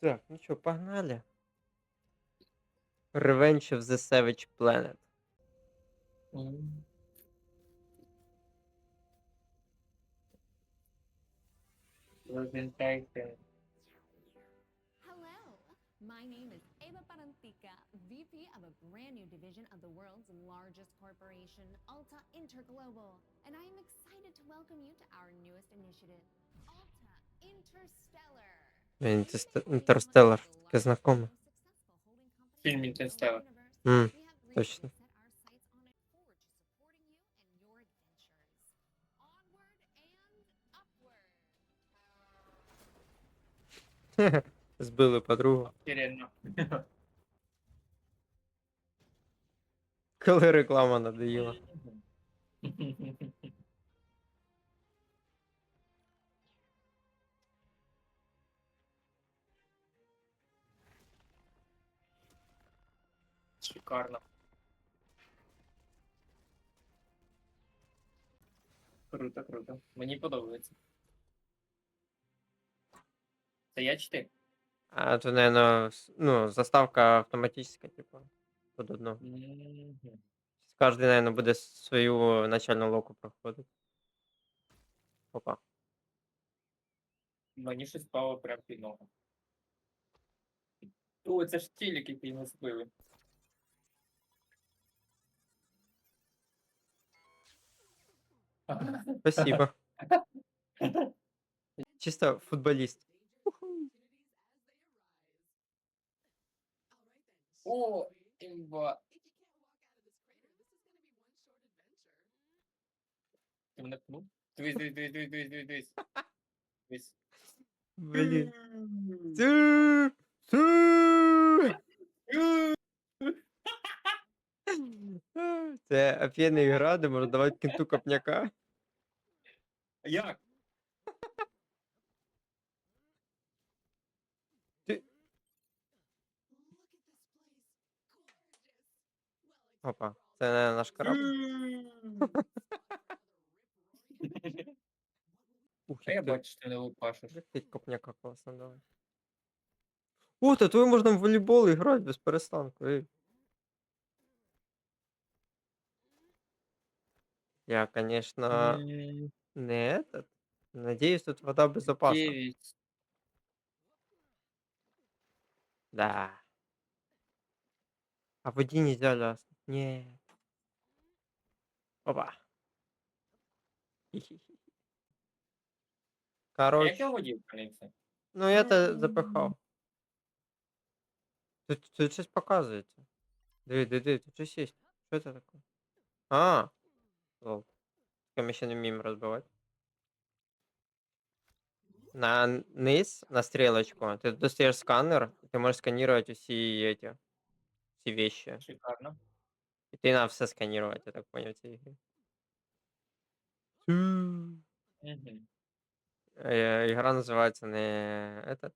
Так, ну що, погнали. Revenge of the Savage Planet. М. Розмінтайте. Hello, my name is Eva Parantica, VP of a brand new division of the world's largest corporation, Alta Interglobal, and I am excited to welcome you to our newest initiative, Alta Interstellar. Інтерстеллар, таке знакоме. Фільм «Інтерстеллар». М, точно. Збили подругу. Коли реклама надоїла. Шикарно. Круто, круто. Мені подобається. Це я чи ти? А то, наверное, ну, заставка автоматическая, типа, под одно. Мгм. Каждый, наверное, буде свою начальну локу проходить. Опа. Мені щось впало прямо під ногу. О, це ж тілік, який ми збили. Спасибо. Чисто футболист. О, імба. Ти мене пнув? Дивись, дивись, дивись, дивись, дивись, дивись, дивись. Дивись. Блин. Тю, тю. Це офігенна гра, де можна давати кінту копняка. Як? Опа. Це наверное, наш корабль. Ух, А я як ти бачу, що ти не лупашиш. летить копняка класно, давай. О, та твою можна в волейбол грати без перестанку. Ей. Я, конечно, М, не этот. Надеюсь, тут вода безопасна. Девять. Да. А в воде нельзя ляснуть. Нет. Опа. Хі-хі-хі. А Як Короче, я в воді впинився? ну я то запихав. Тут, тут щось показується. Диви, диви, диви, тут щось є. Що це таке? А. Лол. Ми ще не вміємо розбивати. На низ, на стрелочку, ти достаєш сканер, ти можеш сканувати усі эти, всі вещи. Шикарно. І ти на все сканувати, я так грі. Мгм. Е, Ігра називається не этот.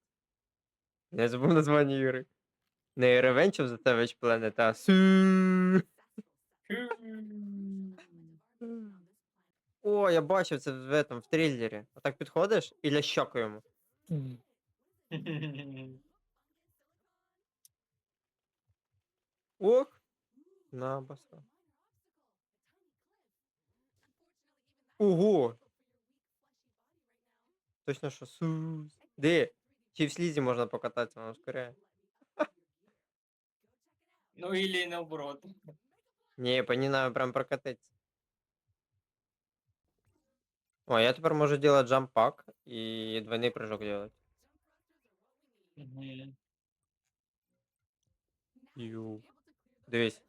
Я забув названня ігри. Не Revenge of the Savage Planet, а. О, я бачив це в этом, в триллері. Отак підходиш і лящок йому. Ох. На баса. Ого! Точно що су. Де? Чи в слізі можна покататися, воно ускоряє. Ну или наоборот. Ні, по ній надо прям прокатитися. О, я тепер можу делать джампак і двойний прыжок делать. Мгм. Ю. Дивись.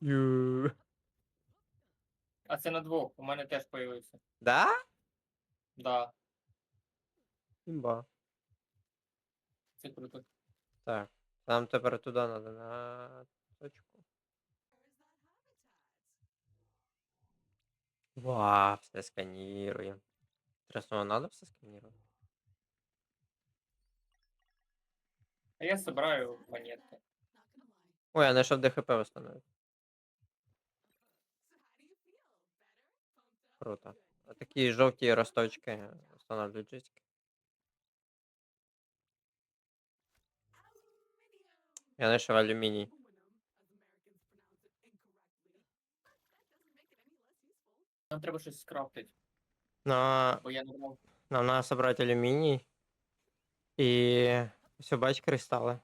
Ю. А це на двох, у мене теж появився. Да? Да, Імба. це круто. Так. Нам тепер туди надо на точку. Вау, все сканируем. Интересно, надо все сканировать? А я собираю монетки. Ой, я знайшов ДХП встановити. Круто. А Такі жовті росточки встановлюють джойстики. Я знайшов алюміній. Нам треба щось скрафтити, На, бо я не брав. нам треба собрати алюміній. І все, бач, кристали.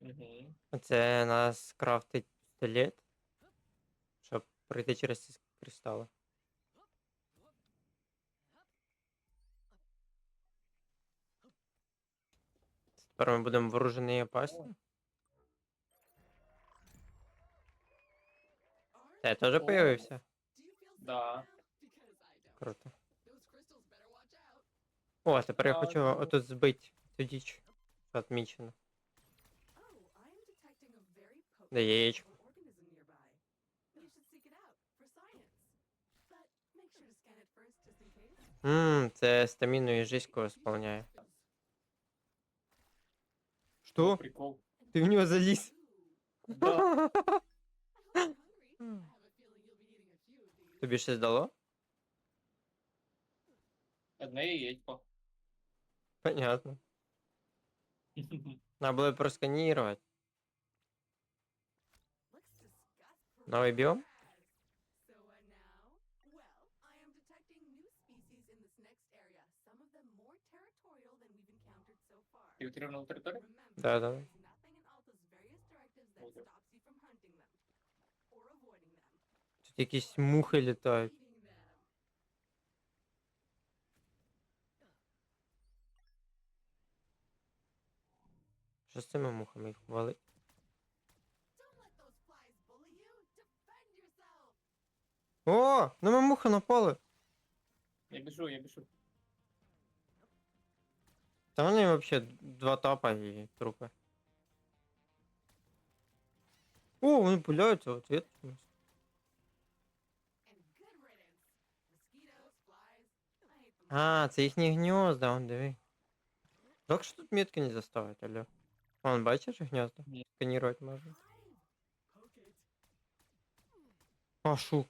Угу. Це нас крафтить пістолет, щоб пройти через ці кристали. Тепер ми будемо вооружені і опасні. Це теж О. появився? Да. Круто. О, тепер я Да, хочу да. отут збити цю діч. Що Отмічено. Де яєчко? Ммм, це стаміну і жиську восполняє. Що? Прикол. Ти в нього заліз? Да. Тобі щось дало? Одне яєчко. Понятно. Надо було просканірувати. Новий біом? So uh, now, well, I Якісь мухи літають. Що з цими мухами їх yourself. О! На мене муха напали! Я біжу, я біжу. Та вони взагалі два тапа і трупи. О, вони пуляються ответ. чомусь. And А, це їхні гнізда, он диви. Так що тут метки не заставить, алло. Вон, бачиш гнізда? Ні. Сканірувати можна. А, шу.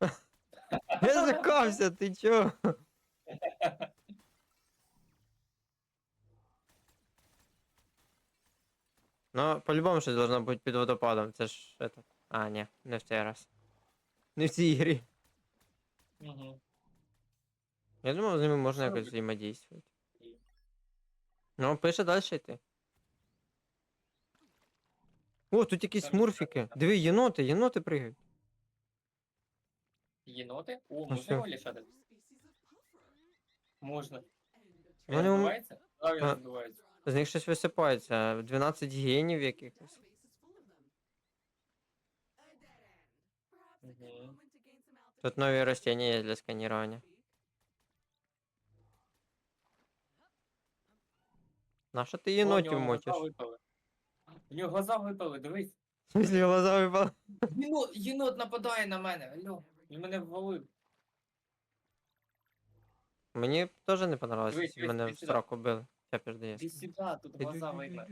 Я закався, ти чо? Ну, по-любому щось должно бути під водопадом. Це ж этот. А, ні, не в цей раз. Не в цій грі. Угу. Я думав, з ними можна якось взаємодействувати. Ну, пише далі йти. О, тут якісь так, так. Диви, єноти, єноти пригають. Єноти? О, А можна його лишати? Можна. Він Вони ум- збивається? А, він А. збивається. З них щось висипається. 12 генів якихось. altitude. Тут нові растения є для сканірування. На що ти О, в нього мочиш? глаза випали. В нього глаза випали, дивись. В смысле глаза випали? Єнот, єнот нападає на мене. Алло. Він мене ввалив. Мені теж не понравилось, Дивись, якщо дивись, мене в сюди. сраку били. Є. Сюди, тут глаза видно.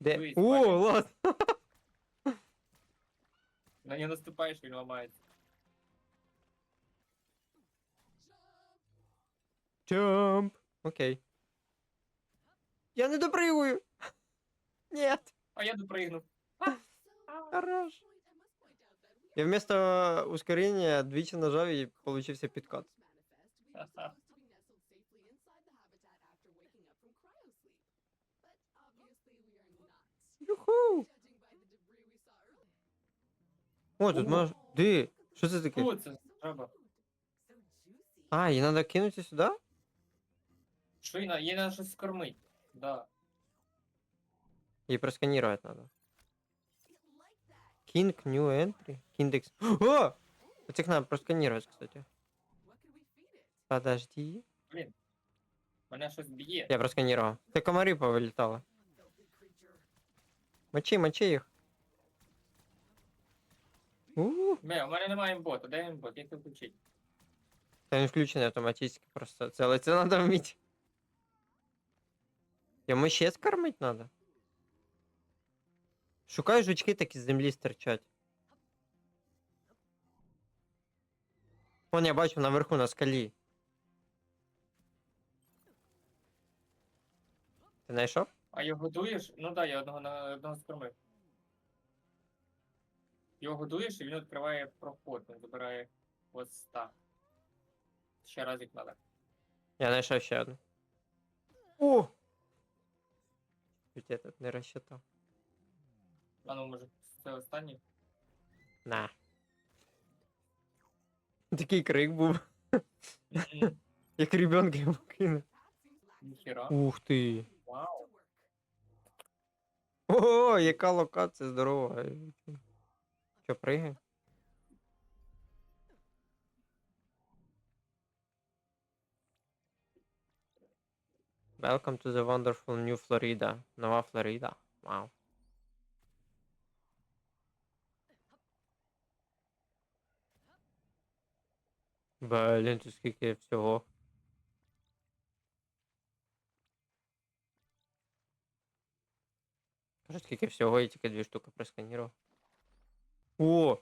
Де? Дивись, О, бачиш? лад! На нього наступаєш, він ламається. Чамп. Окей. Я не допригую. Нет. А я допригнув. Хорош. Я вместо ускорения двічі нажав і получився підкат. Юху! О, тут О. можеш. Ди! Що це таке? Це? А, її треба кинути сюди? Що їй на- їй треба щось скормити. Да. Її просканувати треба. King New Entry. Kindex. О! Оцих треба просканувати, кстати. Подожди. Мене щось б'є. Я просканировал. Ты комары повылетало. Мочи, мочи их. У, Бля, у мене немає імбота, де імбот? Як це включити? Та він включений автоматически просто. Целый це надо вміть. Йому ще скормить надо. Шукай жучки такі з землі стирчать. Вон я бачу наверху на скалі. Ти знайшов? А його годуєш? Ну так, да, я одного на одного скормив. Його годуєш, і він відкриває проход, він забирає хвоста. Ще разик надо. Я знайшов ще одну. О! Чуть я тут не розчитав. А ну, може, це останній? На. Такий крик був, як ребенка йому кинув. Ух ти. Вау. О, яка локація здорова. Що, пригай? Welcome to the wonderful new Florida. Нова Флорида. Вау. Блін, тут скільки всього. Кажуть, скільки всього, я тільки дві штуки просканірував. О!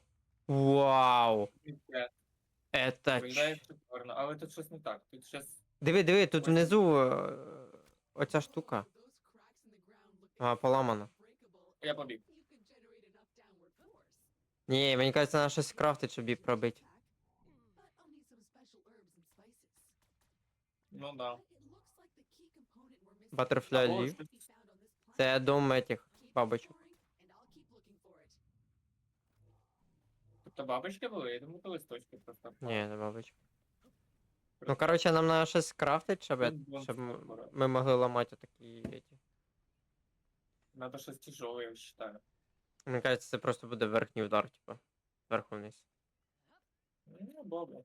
Вау! Это Виглядає ч... шикарно, але тут щось не так. Тут щось. Диви, диви, тут внизу е, оця штука. А, поламана. Я побіг. Ні, мені кажеться, треба щось крафтить, щоб її пробити. Ну да. Або Leaf. Це дом этих бабочок. Тобто бабочки були, я думаю, то листочки просто. Ні, не бабочок. Ну, коротше, нам треба щось крафтити, щоб, щоб ми могли ламати такі. Эти. Надо щось тяжеле, я вважаю. Мені кажеться, це просто буде верхній удар, типу. Зверху вниз. Ну, добре.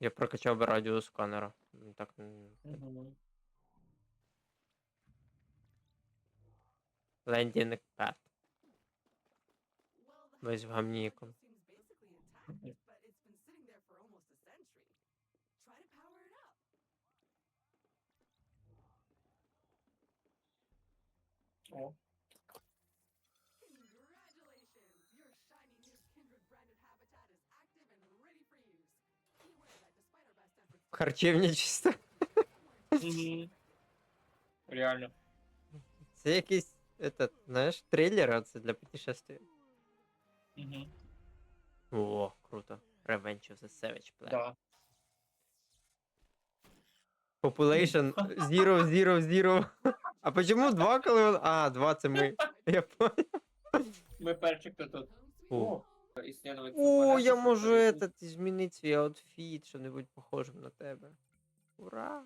Я прокачав би радіус сканера. Так. м, Угу. Лендінг пад. Весь в гамніком. Харчевня чисто. Мгм. Реально. Це якийсь, этот, знаєш, трейлер, а це для путешествия. Угу. О, круто. Revenge of the Savage Planet. Да. Population zero, zero, zero. А почему два, коли он... А, два це ми. Я понял. Ми перші, хто тут. О, О, я можу этот, змінити свій аутфіт, що-небудь похожим на тебе. Ура!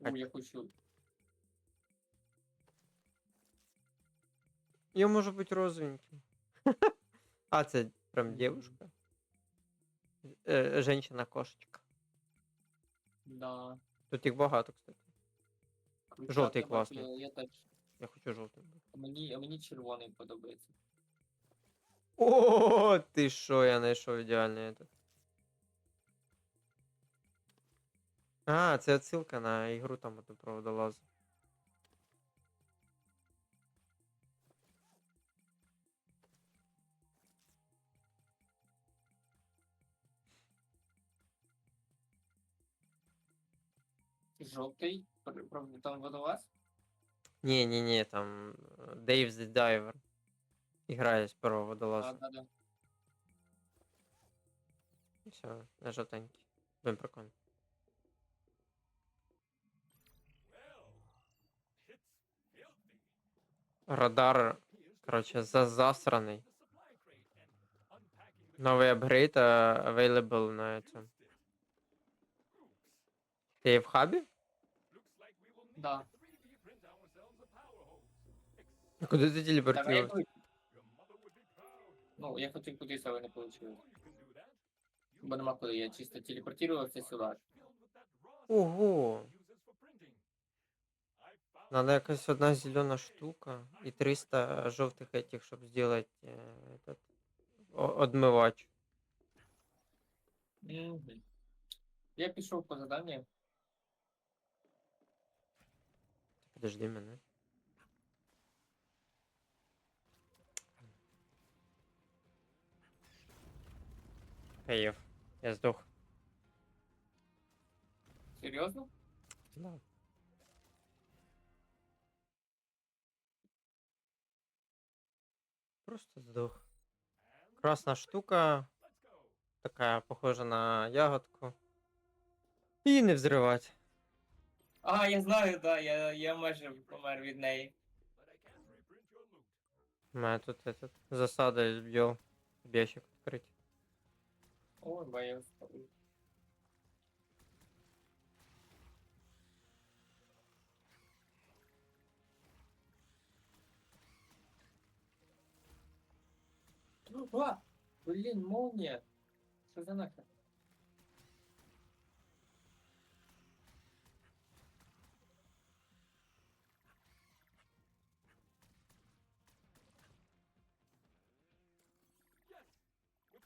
О, я хочу. Я можу бути розовеньким. А, це прям девушка. Е, Женщина-кошечка. Да. Тут їх багато, кстати. Жовтий я класний. Я, я теж. Я хочу жовтий. А мені, а мені червоний подобається. О, ти що, я знайшов ідеальний этот. А, це відсилка на ігру там про проводолазу. Жовтий, пр- правда, там водолаз? Ні, ні, ні, там е, Dave the Diver. Іграє з первого А, водолазу. да, да. Все, на жовтенький. Блин, прикольно. Радар, короче, за засраний. Новий апгрейд е, available на этом. Ти в хабі? Да. Куди ти Так, а я телепортував? коли- Ну, я хотів кудись, але не вийшло. Бо нема коли, я чисто телепортувався сюди. Ого! Надо якась одна зелена штука и 300 жовтих этих, щоб сделать э, этот о- одмивач. Мгм. Я пішов по заданню. Подожди мене. Каєв. Я здох. Серйозно? Да. Просто здох. Красна штука. Такая похожа на ягодку. І не взривати. А, я знаю, да, я, я майже помер від неї. У мене тут этот, засада із бджол. Бєщик відкрить. Ой, боюсь. А, блин, молния. Что за нахер?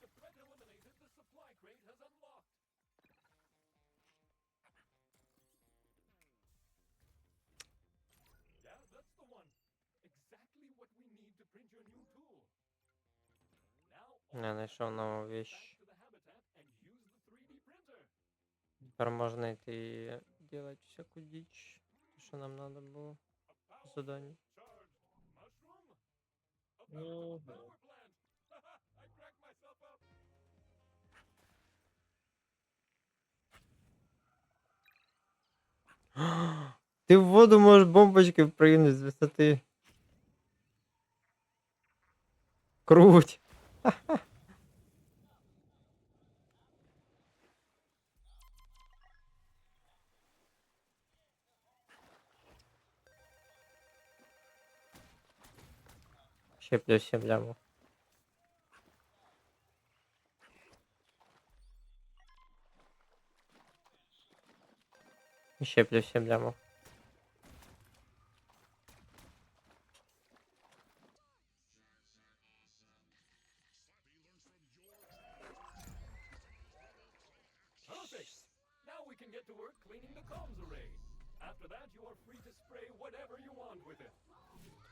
The threat eliminated, the supply crate has unlocked. Yeah, that's the one. Exactly what we need to print your new tool. Now, Не знайшов нову вещь. back to the habitat and use the 3D printer. Тепер можна йти делать всяку дичь. Що нам надо було. A power Задання. Ти в воду можеш бомбочки впригнути з висоти. Круть. Ще плюс 7 лямов. Ще плюс 7 лямов.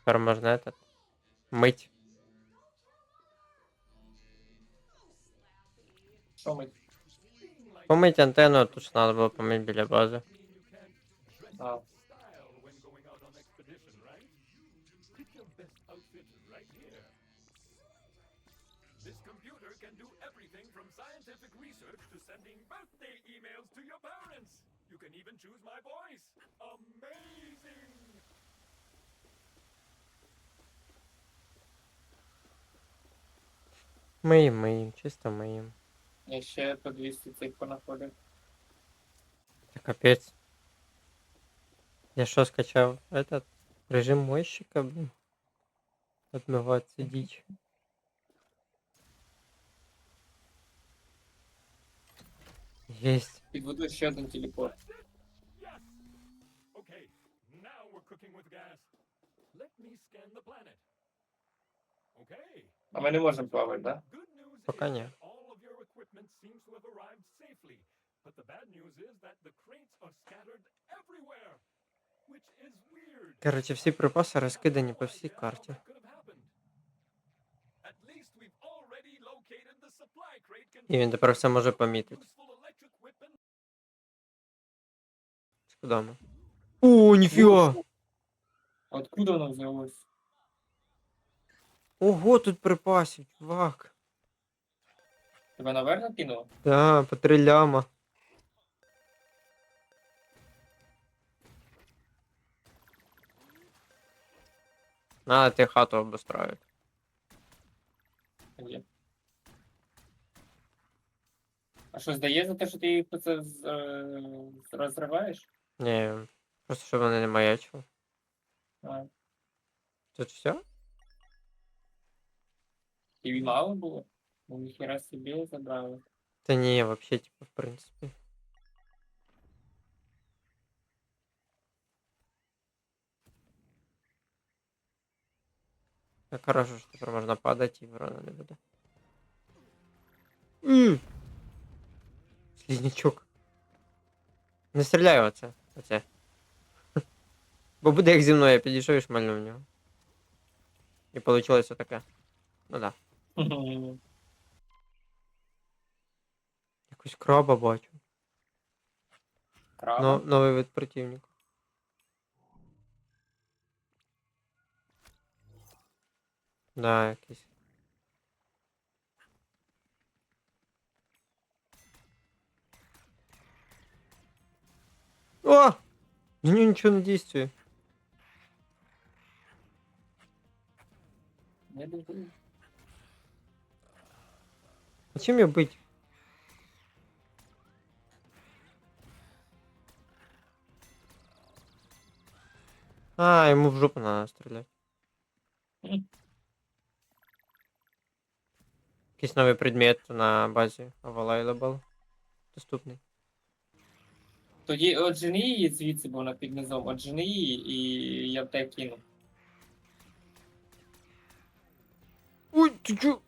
Теперь можно этот мыть. Что? Помыть антенну, а тут же надо было помыть біля базы. can even choose my voice. Amazing! Миєм, миєм, чисто миєм. я ще по 200 цих понаходив. Та капець. Я що скачав? Этот режим мойщика, блін. Отмиваться дичь. Есть. Під водою ще один телепорт. А ми не можемо плавати, да? Пока safely. But the bad news is that the crates are scattered everywhere. Which is weird. Короче, всі припаси розкидані по всій карті. that could have happened. At least we've already located the supply crate І він тепер все може помітити. Куди ми? О, ніфіга! Откуда воно взялось? Ого, тут припасів, чувак. Тебе наверх накинуло? Да, по три ляма. Надо тебе хату обустроить. Є. А що здає за те, що ти їх це з- е, розриваєш? Не, просто щоб вони не маячили. А, Тут все? тобі мало було? Ну, ніхіра собі забрали. Та ні, вообще, типа, в принципі. Так хорошо, що тепер можна падати і ворона не буде. М! Слізнячок. Не стріляй в оце. Оце. Бо буде як зі мною, я підійшов і шмальнув в нього. І вийшло таке. Ну да. Якусь краба бачу. Краба. Но, новий вид противника. Да, якийсь. О! На нього нічого не дійствує. Не дуже. А чим я бить? А, ему в жопу надо стрелять. Якийсь новий предмет на базі available. Доступний. Тоді отжени її звідси, бо вона під низом. Отжени її і я в тебе кину. Ой, ты чё?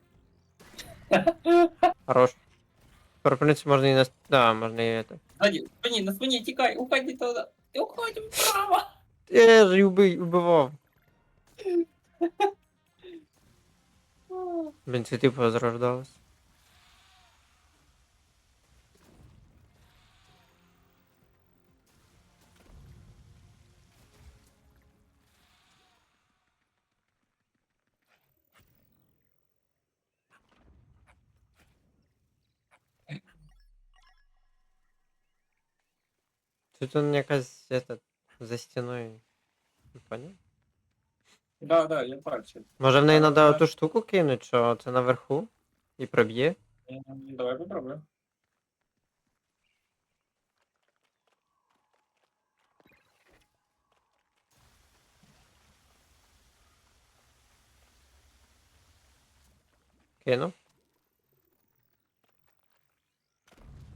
Хорош. Тепер, в принципі, можна і на... Да, можна і это. Ззаді, спині, на спині, тікай, уходь від того. Ти уходь вправо. Я ж і убий, убивав. Блін, це типу возрождалось. Тут он якась этот, за стіною. Не понял? Да, да, я бачу. Може в неї Так, треба так. оту штуку кинуть, що це наверху і проб'є? Давай попробуємо. Кинув.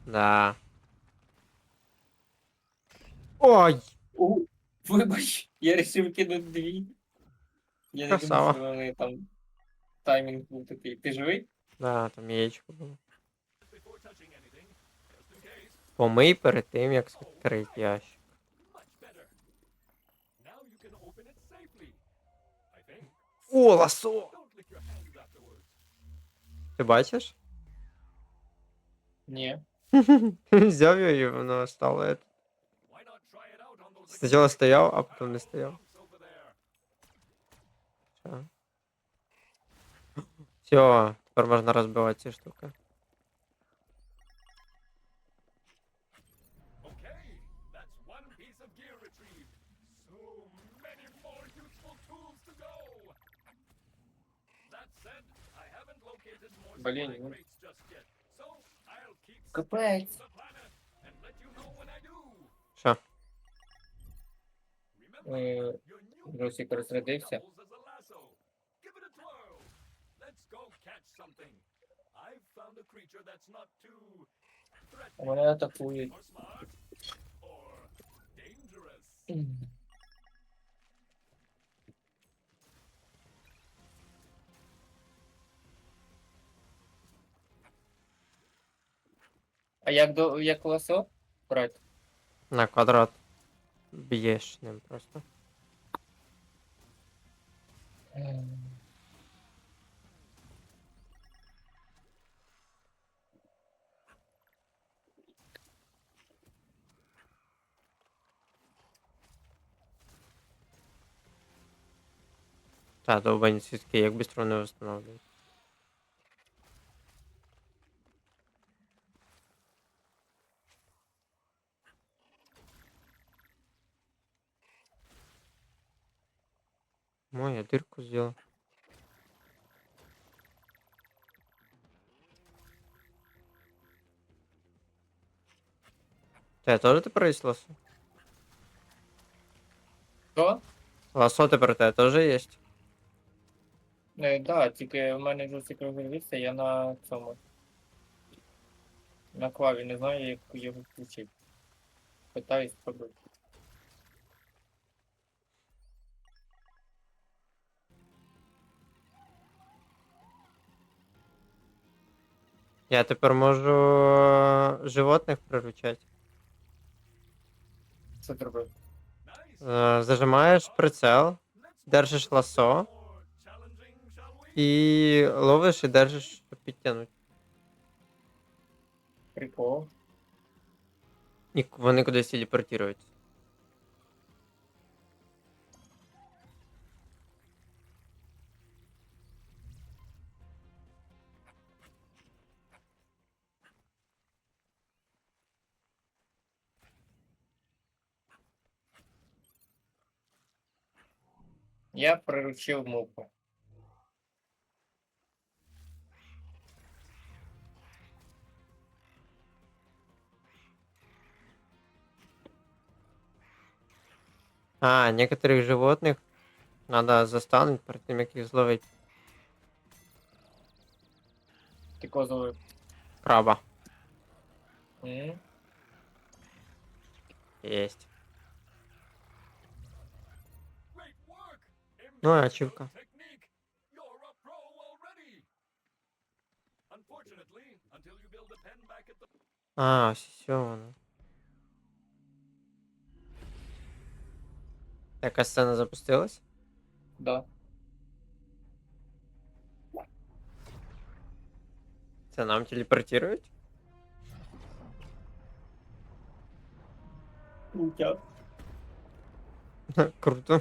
Да. Ой! У, вибач, я вирішив кинути дві. Я не Красава. думав, що вони там таймінг був такий. Ти живий? Да, там яєчко було. Помий перед тим, як відкрити ящик. О, ласо! Ти бачиш? Ні. Взяв його і воно стало. это. Сначала стоял, а потом не стоял. Все. Теперь можно разбивать эти штуки. Блин, ну. Too threatening Вони атакують. or smart or dangerous. А як до як лосо? Брать. На квадрат. Б'єш ним просто. Та, довбані свідки, як быстро вони встановлюють. Ой, я дырку сделал. Те, теж тепер є лосо? Що? Лосо тепер те теж є? Не, да, тільки в мене Русик розрядився, я на цьому. На клаві не знаю, як його включити. Питаюсь спробувати. Я тепер можу е, животних приручати. Що зробив? Е, Зажимаєш прицел, держиш ласо і ловиш і держиш, щоб підтягнути. Прикол. І вони кудись телепортуються. Я приручив муку. А, некоторых животных надо застануть перед тим, як їх зловить. Ти козовий. Краба. М? Єсть. Ну и ачивка. А, все воно. Так, а ну. сцена запустилась? Да. Це нам телепортирують? Круто. Круто.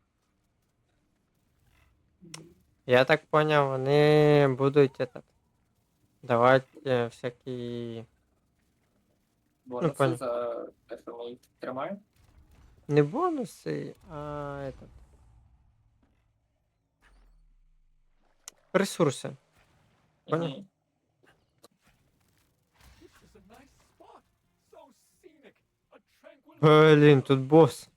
Я так поняв, вони будуть этот, давати е, всякі. Бонуси понял. за те, що. Не бонуси, а этот. Ресурси. Понял. Мгм. This is a nice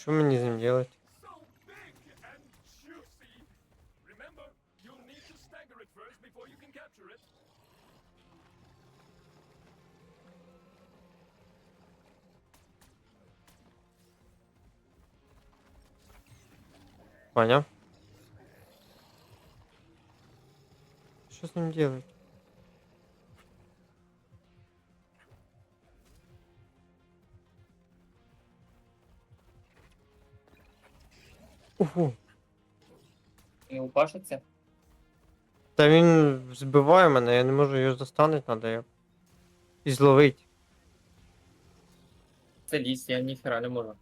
Что мне с ним делать? Понял. Что с ним делать? Ого. Не упашиться. Та він збиває мене, я не можу його застануть, треба його. І зловить. Це ліс, я ніхера не можу.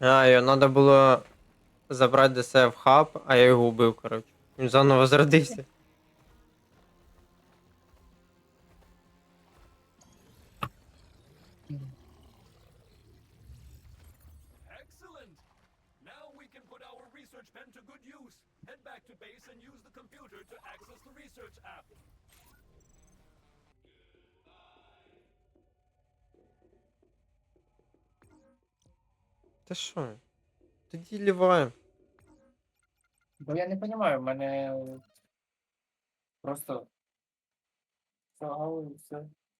А, його треба було забрати до себе в хаб, а я його убив, коротше. Він заново зрадився. Що? Тоді ліваємо. Бо я не розумію, в мене просто. Це все.